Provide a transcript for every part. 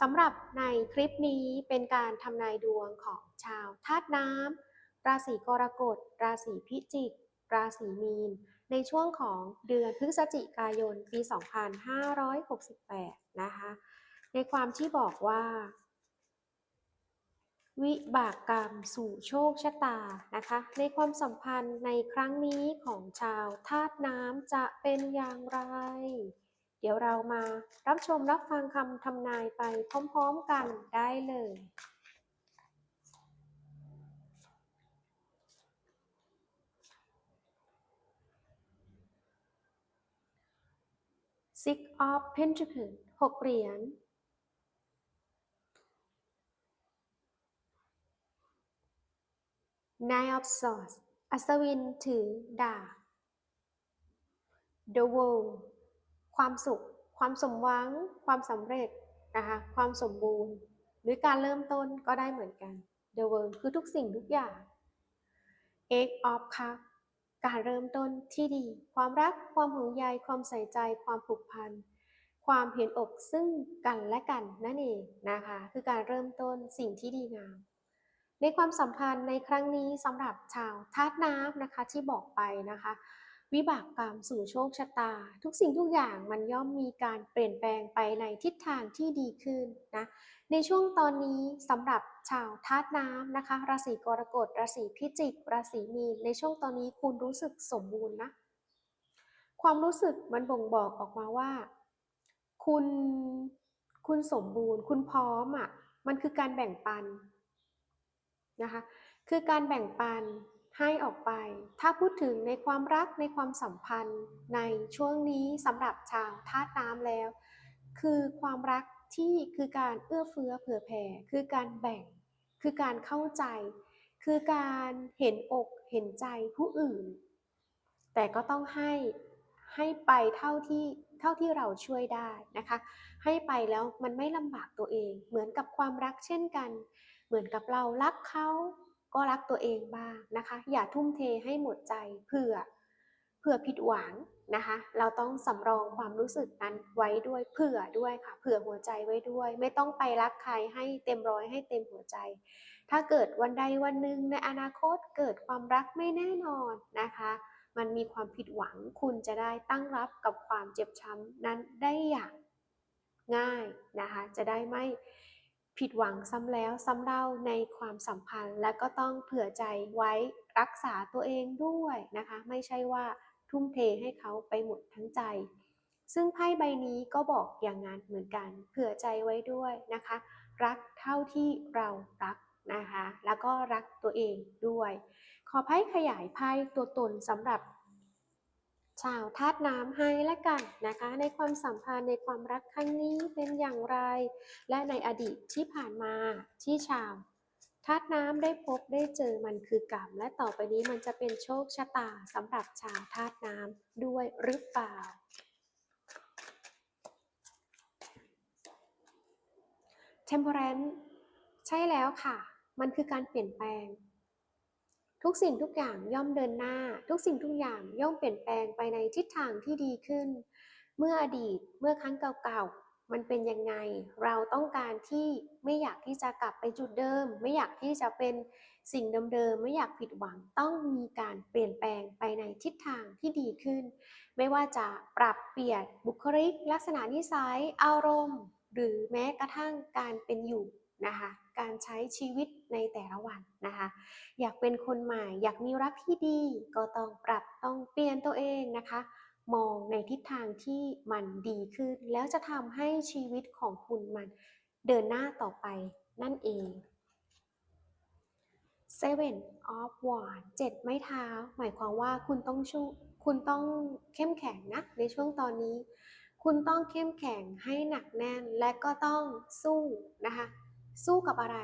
สำหรับในคลิปนี้เป็นการทำนายดวงของชาวธาตุน้ำราศีกรกฎ ราศีพิจิก ราศีมีน ในช่วงของเดือนพฤศจิกายนปี 2568 นะคะ ในความที่บอกว่า วิบากกรรมสู่โชคชะตานะคะ ในความสัมพันธ์ในครั้งนี้ของชาวธาตุน้ำจะเป็นอย่างไร ดี๋ยวเรามารับชมรับฟังคำทำนายไปพร้อมๆกันได้เลย Six of Pentacles หกเหรียญ Nine of Swords อัศวินถือดาบ The World ความสุข ความสมหวัง ความสำเร็จนะคะความสมบูรณ์ หรือการเริ่มต้นก็ได้เหมือนกัน The World คือทุกสิ่งทุกอย่าง Eight of Cups การเริ่มต้นที่ดี ความรัก ความห่วงใย ความใส่ใจ ความผูกพัน ความเห็นอกซึ่งกันและกันนั่นเองนะคะ คือการเริ่มต้นสิ่งที่ดีงาม ในความสัมพันธ์ในครั้งนี้สำหรับชาวธาตุน้ำนะคะที่บอกไปนะคะ วิบากกรรมสู่โชคชะตา ทุกสิ่งทุกอย่างมันย่อมมีการเปลี่ยนแปลงไปในทิศทางที่ดีขึ้นนะในช่วงตอนนี้สำหรับชาวธาตุน้ำนะคะ ราศีกรกฎราศีพิจิก ราศีมีนในช่วงตอนนี้คุณรู้สึกสมบูรณ์นะความรู้สึกมันบ่งบอกออกมาว่า คุณคุณสมบูรณ์ คุณพร้อมอะมันคือการแบ่งปันนะคะคือการแบ่งปัน ให้ออกไป ถ้าพูดถึงในความรักในความสัมพันธ์ในช่วงนี้สำหรับชาวธาตุน้ำแล้ว คือความรักที่คือการเอื้อเฟื้อเผื่อแผ่ คือการแบ่ง คือการเข้าใจ คือการเห็นอกเห็นใจผู้อื่น แต่ก็ต้องให้ให้ไปเท่าที่เท่าที่เราช่วยได้นะคะ ให้ไปแล้วมันไม่ลำบากตัวเอง เหมือนกับความรักเช่นกัน เหมือนกับเรารักเขา ก็รักตัวเองบ้างนะคะ อย่าทุ่มเทให้หมดใจเผื่อเผื่อผิดหวังนะคะ เราต้องสำรองความรู้สึกนั้นไว้ด้วยเผื่อด้วยค่ะ เผื่อหัวใจไว้ด้วย ไม่ต้องไปรักใครให้เต็มร้อยให้เต็มหัวใจ ถ้าเกิดวันใดวันหนึ่งในอนาคตเกิดความรักไม่แน่นอนนะคะ มันมีความผิดหวังคุณจะได้ตั้งรับกับความเจ็บช้ำนั้นได้อย่างง่ายนะคะ จะได้ไม่ ผิดหวังซ้ำแล้วซ้ำเล่าในความสัมพันธ์ และก็ต้องเผื่อใจไว้รักษาตัวเองด้วยนะคะ ไม่ใช่ว่าทุ่มเทให้เขาไปหมดทั้งใจ ซึ่งไพ่ใบนี้ก็บอกอย่างนั้นเหมือนกัน เผื่อใจไว้ด้วยนะคะ รักเท่าที่เรารักนะคะ แล้วก็รักตัวเองด้วย ขอไพ่ขยายไพ่ตัวตนสำหรับ ชาวธาตุน้ำให้และกันนะคะ ในความสัมพันธ์ในความรักครั้งนี้เป็นอย่างไร และในอดีตที่ผ่านมาที่ชาวธาตุน้ำได้พบได้เจอมันคือกรรม และต่อไปนี้มันจะเป็นโชคชะตาสำหรับชาวธาตุน้ำด้วยหรือเปล่า Temperance ใช่แล้วค่ะ มันคือการเปลี่ยนแปลง ทุกสิ่งทุกอย่างย่อมเดินหน้า ทุกสิ่งทุกอย่างย่อมเปลี่ยนแปลงไปในทิศทางที่ดีขึ้น เมื่ออดีตเมื่อครั้งเก่าๆ มันเป็นยังไง เราต้องการที่ไม่อยากที่จะกลับไปจุดเดิม ไม่อยากที่จะเป็นสิ่งเดิมๆไม่อยากผิดหวังต้องมีการเปลี่ยนแปลงไปในทิศทางที่ดีขึ้น ไม่ว่าจะปรับเปลี่ยนบุคลิก ลักษณะนิสัยอารมณ์ หรือแม้กระทั่งการเป็นอยู่นะคะ การใช้ชีวิตในแต่ละวันนะคะ อยากเป็นคนใหม่ อยากมีรักที่ดี ก็ต้องปรับต้องเปลี่ยนตัวเองนะคะ มองในทิศทางที่มันดีขึ้น แล้วจะทำให้ชีวิตของคุณมันเดินหน้าต่อไปนั่นเอง Seven of Wands เจ็ดไม้เท้า หมายความว่าคุณต้องชูคุณต้องเข้มแข็งนะในช่วงตอนนี้ คุณต้องเข้มแข็งให้หนักแน่นและก็ต้องสู้นะคะ สู้กับอะไร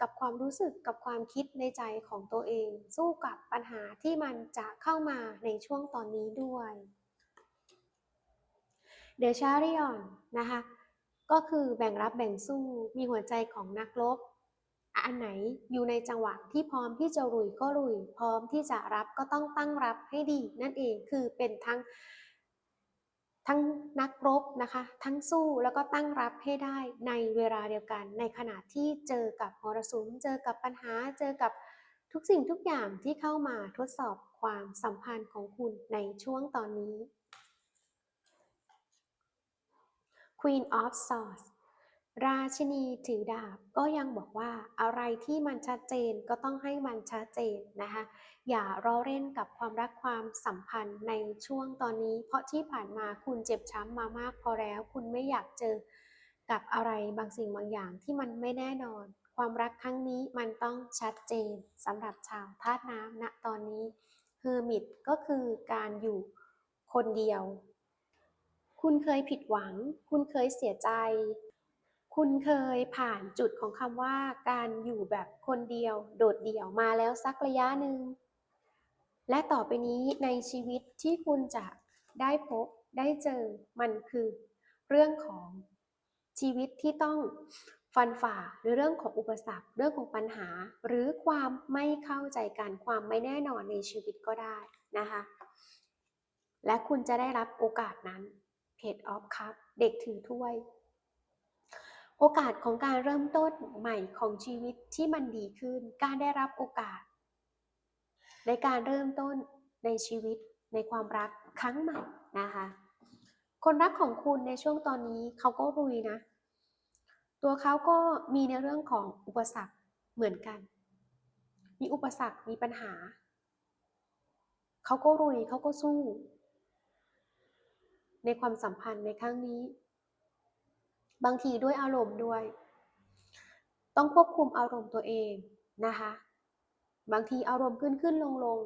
กับความรู้สึกกับความคิดในใจของตัวเอง สู้กับปัญหาที่มันจะเข้ามาในช่วงตอนนี้ด้วย เดชาริออนนะคะ ก็คือแบ่งรับแบ่งสู้มีหัวใจของนักรบอันไหนอยู่ในจังหวะที่พร้อมที่จะลุยก็ลุย พร้อมที่จะรับก็ต้องตั้งรับให้ดี นั่นเองคือเป็นทั้ง ทั้งนักรบนะคะ ทั้งสู้แล้วก็ตั้งรับให้ได้ในเวลาเดียวกัน ในขณะที่เจอกับมรสุม เจอกับปัญหา เจอกับทุกสิ่งทุกอย่างที่เข้ามาทดสอบความสัมพันธ์ของคุณในช่วงตอนนี้ Queen of Swords ราชินีถือดาบก็ยังบอกว่าอะไรที่มันชัดเจนก็ต้องให้มันชัดเจนนะคะ อย่ารอเล่นกับความรักความสัมพันธ์ในช่วงตอนนี้ เพราะที่ผ่านมาคุณเจ็บช้ำมามากพอแล้ว คุณไม่อยากเจอกับอะไรบางสิ่งบางอย่างที่มันไม่แน่นอน ความรักครั้งนี้มันต้องชัดเจนสำหรับชาวธาตุน้ำณตอนนี้เฮอร์มิตก็คือการอยู่คนเดียว คุณเคยผิดหวัง คุณเคยเสียใจ คุณเคยผ่านจุดของคำว่าการอยู่แบบคนเดียว โดดเดี่ยวมาแล้วสักระยะหนึ่ง และต่อไปนี้ในชีวิตที่คุณจะได้พบได้เจอมันคือ เรื่องของชีวิตที่ต้องฟันฝ่าหรือเรื่องของอุปสรรค เรื่องของปัญหา หรือความไม่เข้าใจกันความไม่แน่นอนในชีวิตก็ได้นะคะ และคุณจะได้รับโอกาสนั้น Page of Cup เด็กถือถ้วย โอกาสของการเริ่มต้นใหม่ของชีวิตที่มันดีขึ้น การได้รับโอกาส ในการเริ่มต้นในชีวิตในความรักครั้งใหม่นะคะ คนรักของคุณในช่วงตอนนี้เขาก็รุยนะ ตัวเขาก็มีในเรื่องของอุปสรรคเหมือนกัน มีอุปสรรค มีปัญหา เขาก็รุยเขาก็สู้ ในความสัมพันธ์ในครั้งนี้ บางทีด้วยอารมณ์ด้วย ต้องควบคุมอารมณ์ตัวเองนะคะ บางทีอารมณ์ขึ้นขึ้นลงลง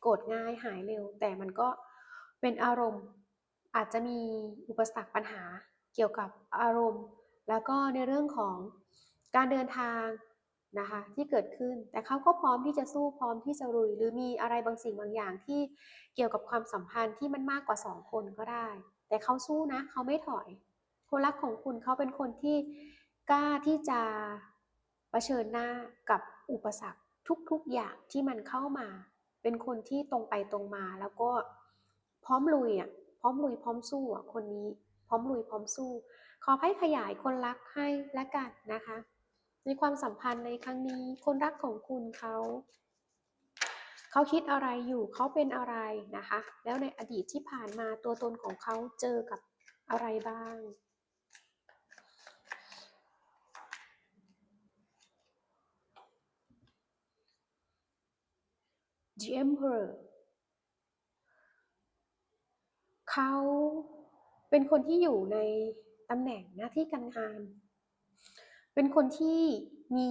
โกรธง่ายหายเร็ว แต่มันก็เป็นอารมณ์อาจจะมีอุปสรรคปัญหาเกี่ยวกับอารมณ์ แล้วก็ในเรื่องของการเดินทางนะคะที่เกิดขึ้นแต่เขาก็พร้อมที่จะสู้พร้อมที่จะลุย หรือมีอะไรบางสิ่งบางอย่างที่เกี่ยวกับความสัมพันธ์ที่มันมากกว่าสองคนก็ได้ แต่เขาสู้นะเขาไม่ถอยคนรักของคุณเขาเป็นคนที่กล้าที่จะะเผชิญหน้ากับอุปสรรค ทุกๆอย่างที่มันเข้ามา เป็นคนที่ตรงไปตรงมา แล้วก็พร้อมลุยอะพร้อมลุยพร้อมสู้อะคนนี้ พร้อมลุยพร้อมสู้ ขอให้ขยายคนรักให้และกันนะคะ ในความสัมพันธ์ในครั้งนี้ คนรักของคุณเขาเขาคิดอะไรอยู่เขาเป็นอะไรนะคะ แล้วในอดีตที่ผ่านมาตัวตนของเขาเจอกับอะไรบ้าง The Emperor เขาเป็นคนที่อยู่ในตำแหน่งหน้าที่การงาน เป็นคนที่มี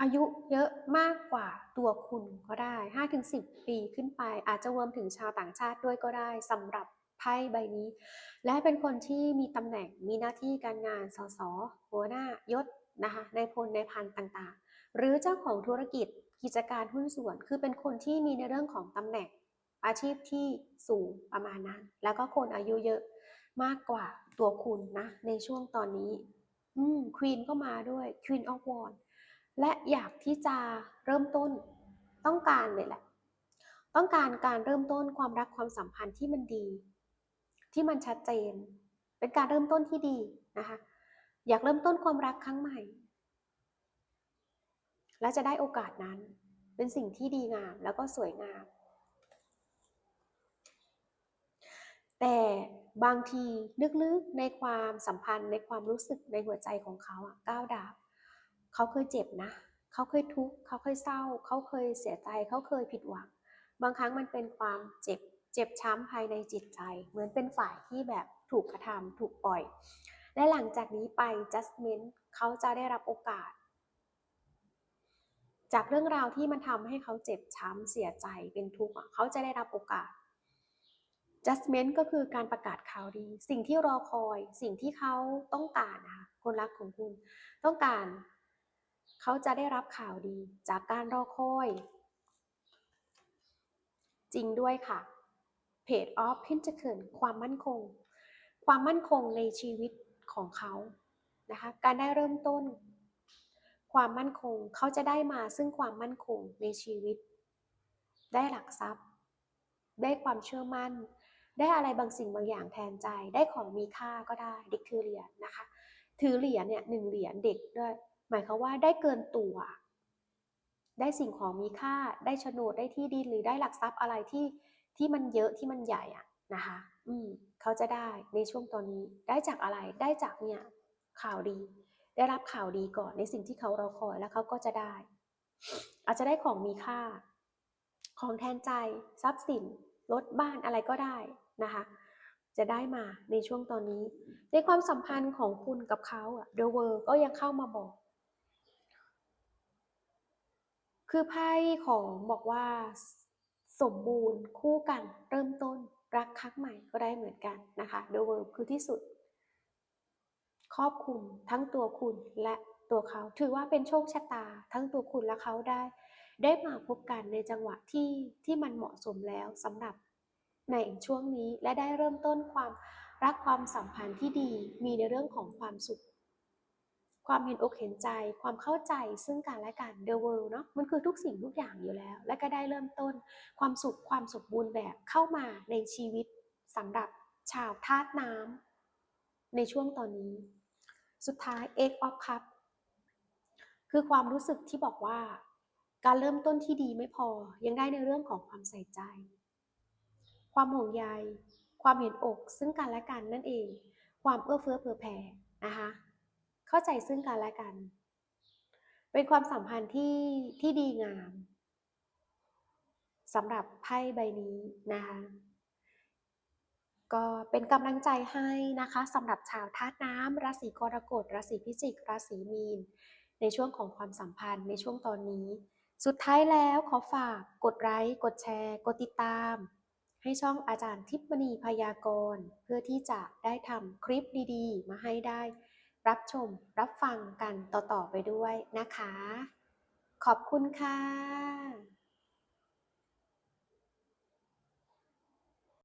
อายุเยอะมากกว่าตัวคุณก็ได้ 5-10 ปีขึ้นไป อาจจะรวมถึงชาวต่างชาติด้วยก็ได้สำหรับไพ่ใบนี้ และเป็นคนที่มีตำแหน่งมีหน้าที่การงานสสหัวหน้า ยศนะคะในพลในพันต่างๆ หรือเจ้าของธุรกิจ กิจการหุ้นส่วน คือเป็นคนที่มีในเรื่องของตำแหน่งอาชีพที่สูงประมาณนั้น แล้วก็คนอายุเยอะมากกว่าตัวคุณนะ ในช่วงตอนนี้ อืมควีนก็มาด้วย Queen of Wands และอยากที่จะเริ่มต้นต้องการเลยแหละ ต้องการการเริ่มต้นความรักความสัมพันธ์ที่มันดี ที่มันชัดเจน เป็นการเริ่มต้นที่ดีนะคะ อยากเริ่มต้นความรักครั้งใหม่ และจะได้โอกาสนั้น เป็นสิ่งที่ดีงามแล้วก็สวยงาม แต่บางทีลึกๆในความสัมพันธ์ในความรู้สึกในหัวใจของเขาอะก้าวดาบเขาเคยเจ็บนะเขาเคยทุกข์เขาเคยเศร้า เขาเคยเสียใจ เขาเคยผิดหวัง บางครั้งมันเป็นความเจ็บเจ็บช้ำภายในจิตใจ เหมือนเป็นฝ่ายที่แบบถูกกระทำถูกปล่อย และหลังจากนี้ไป judgment เขาจะได้รับโอกาส จากเรื่องราวที่มันทำให้เขาเจ็บช้ำเสียใจเป็นทุกข์เขาจะได้รับโอกาส judgment ก็คือการประกาศข่าวดี สิ่งที่รอคอย สิ่งที่เขาต้องการนะคะคนรักของคุณ ต้องการ เขาจะได้รับข่าวดี จากการรอคอย จริงด้วยค่ะ Page of Pentacle ความมั่นคง ความมั่นคงในชีวิตของเขานะคะ การได้เริ่มต้น ความมั่นคงเขาจะได้มาซึ่งความมั่นคงในชีวิต ได้หลักทรัพย์ ได้ความเชื่อมั่น ได้อะไรบางสิ่งบางอย่างแทนใจ ได้ของมีค่าก็ได้เด็กถือเหรียญนะคะ ถือเหรียญเนี่ยหนึ่งเหรียญเด็กด้วย หมายความว่าได้เกินตัว ได้สิ่งของมีค่า ได้โฉนดได้ที่ดินหรือได้หลักทรัพย์อะไรที่ที่มันเยอะที่มันใหญ่อะนะคะ อืมเขาจะได้ในช่วงตอนนี้ได้จากอะไรได้จากเนี่ยข่าวดี ได้รับข่าวดีก่อนในสิ่งที่เขารอคอยแล้วเขาก็จะได้ อาจจะได้ของมีค่า ของแทนใจ ทรัพย์สินรถบ้านอะไรก็ได้นะคะ จะได้มาในช่วงตอนนี้ ในความสัมพันธ์ของคุณกับเขาอะ The World ก็ยังเข้ามาบอก คือไพ่ของบอกว่าสมบูรณ์คู่กันเริ่มต้นรักครั้งใหม่ก็ได้เหมือนกันนะคะ The World คือที่สุด ครอบคลุมทั้งตัวคุณและตัวเขา ถือว่าเป็นโชคชะตา ทั้งตัวคุณและเขาได้ ได้มาพบกันในจังหวะที่ที่มันเหมาะสมแล้วสำหรับในช่วงนี้และได้เริ่มต้นความรักความสัมพันธ์ที่ดีมีในเรื่องของความสุข ความเห็นอกเห็นใจ ความเข้าใจซึ่งกันและกัน The World เนาะมันคือทุกสิ่งทุกอย่างอยู่แล้ว และก็ได้เริ่มต้น ความสุขความสมบูรณ์แบบเข้ามาในชีวิตสำหรับชาวธาตุน้ำในช่วงตอนนี้ สุดท้าย Eight of Cup คือความรู้สึกที่บอกว่า การเริ่มต้นที่ดีไม่พอ ยังได้ในเรื่องของความใส่ใจ ความห่วงใย ความเห็นอก ซึ่งกันและกันนั่นเอง ความเอื้อเฟื้อเผื่อแผ่นะคะ เข้าใจซึ่งกันและกัน เป็นความสัมพันธ์ที่ที่ดีงามสำหรับไพ่ใบนี้นะคะ ก็เป็นกำลังใจให้นะคะสำหรับชาวธาตุน้ำราศีกรกฎราศีพิจิกราศีมีน ในช่วงของความสัมพันธ์ในช่วงตอนนี้ สุดท้ายแล้วขอฝากกดไลค์กดแชร์ กดติดตาม ให้ช่องอาจารย์ทิพย์มณีพยากรณ์ เพื่อที่จะได้ทำคลิปดีๆ มาให้ได้ รับชมรับฟังกันต่อๆไปด้วยนะคะ ขอบคุณค่ะ